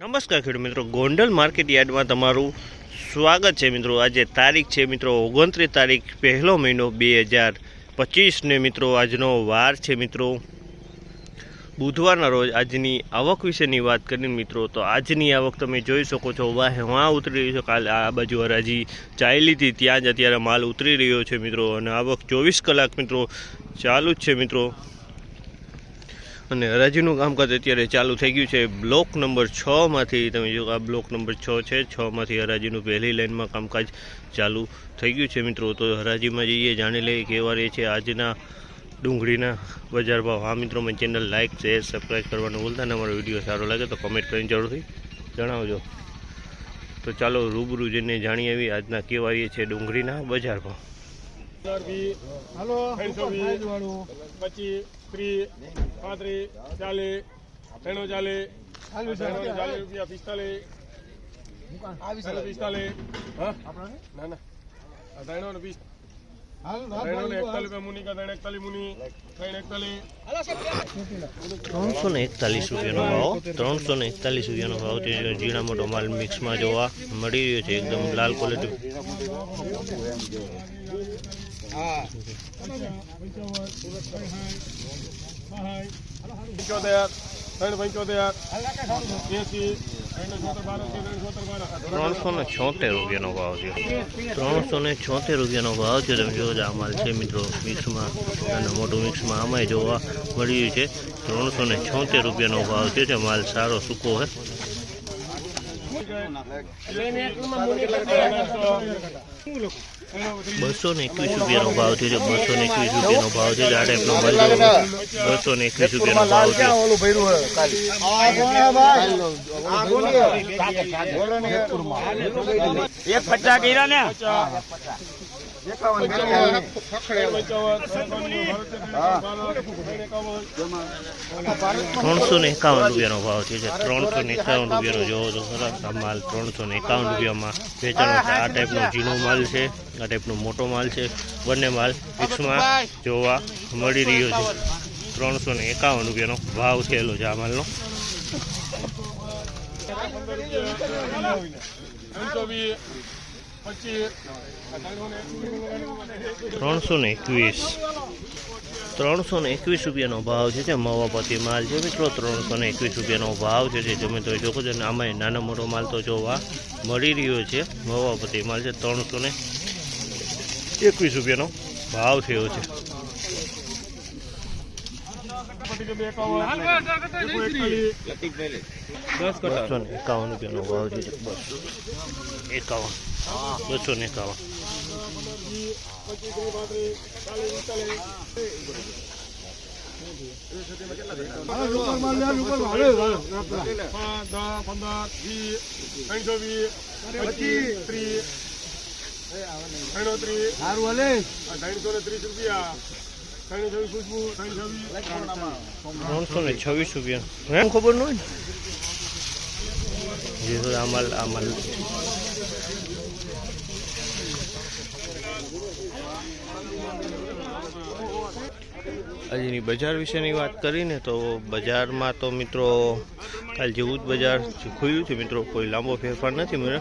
નમસ્કાર ખેડૂત મિત્રો. ગોંડલ માર્કેટ યાર્ડમાં તમારું સ્વાગત છે મિત્રો. આજે તારીખ છે મિત્રો ઓગણત્રીસ તારીખ પહેલો મહિનો બે હજાર પચીસને મિત્રો આજનો વાર છે મિત્રો. બુધવારના રોજ આજની આવક વિશેની વાત કરીને મિત્રો, તો આજની આવક તમે જોઈ શકો છો. વાહ વાં ઉતરી રહ્યો છે. કાલે આ બાજુ હરાજી ચાલી હતી. ત્યાં જ અત્યારે માલ ઉતરી રહ્યો છે મિત્રો. અને આવક ચોવીસ કલાક મિત્રો ચાલુ જ છે મિત્રો. અને હરાજીનું કામકાજ અત્યારે ચાલુ થઈ ગયું છે. બ્લોક નંબર છમાંથી તમે જો આ બ્લોક નંબર છ છે છમાંથી હરાજીનું પહેલી લાઇનમાં કામકાજ ચાલુ થઈ ગયું છે મિત્રો. તો હરાજીમાં જઈએ જાણી લઈએ કેવા રહે છે આજના ડુંગળીના બજાર ભાવ. હા મિત્રો મારી ચેનલ લાઇક શેર સબસ્ક્રાઈબ કરવાનું ભૂલતા ને અમારો વીડિયો સારો લાગે તો કમેન્ટ કરીને જરૂરથી જણાવજો. તો ચાલો રૂબરૂ જઈને જાણી આવી આજના કેવા રહીએ છે ડુંગળીના બજાર ભાવ. ત્રીસ પાંત્રીસ ચાલીસ ત્રણો ચાલીસ ચાલીસ રૂપિયા પિસ્તાલીસ. પિસ્તાલીસ. હા? ના ના. ત્રણો ને પિસ ત્રણસો ને એકતાલીસ રૂપિયાનો ભાવ ત્રણસો ને એકતાલીસ રૂપિયાનો ભાવ છે. ઝીણા મોટો માલ મિક્સમાં જોવા મળી રહ્યો છે એકદમ લાલ ક્વોલિટી પંચોતેર ત્રણ પંચોતેર એસી ત્રણસો ને છોતેર રૂપિયાનો ભાવ છે ત્રણસો ને છોતેર રૂપિયાનો ભાવ છે તમે જોવો આ માલ છે મિત્રો, મિક્સમાં અને મોટું મિક્સમાં. આમાંય જોવા મળ્યું છે. ત્રણસો ને છોતેર રૂપિયાનો ભાવ છે. માલ સારો સૂકો છે બસો ને એકવીસ રૂપિયાનો ભાવ છે બસો ને એકવીસ રૂપિયાનો ભાવ છે આ ટાઈપનો માલ જોવો બસો ને એકવીસ રૂપિયાનો ભાવ છે એક પચાસ કર્યા ને ત્રણસો ને એકાવન રૂપિયાનો ભાવ છે ત્રણસો ને એકાવન રૂપિયાનો જોવો તો સરસ આ માલ ત્રણસો ને એકાવન રૂપિયામાં વેચાણો છે. આ ટાઈપનો ઝીણો માલ છે આ ટાઈપનો મોટો માલ છે. બંને માલ મિક્સમાં જોવા મળી રહ્યો છે. ત્રણસો ને એકાવન રૂપિયાનો ભાવ થયેલો છે આ માલનો. ત્રણસો ત્રણસો ને એકવીસ. ત્રણસો ને એકવીસ રૂપિયાનો ભાવ છે જે મવાપતિ માલ છે મિત્રો. ત્રણસો ને એકવીસ રૂપિયાનો ભાવ છે જે તમે તો જોકો છો આમાં નાનો મોટો માલ તો જોવા મળી રહ્યો છે. મવાપતિ માલ છે ત્રણસો ને એકવીસ રૂપિયાનો ભાવ થયો છે. એકાવન રૂપિયાનો ભાવ છે. એકાવન. બસો એકાવન ત્રણસો ને છવ્વીસ રૂપિયા. ખબર ન હોય જે તો આમાલ આજની બજાર વિશેની વાત કરીને તો બજારમાં તો મિત્રો કાલ જેવું જ બજાર ખુલ્યું છે. મિત્રો કોઈ લાંબો ફેરફાર નથી મને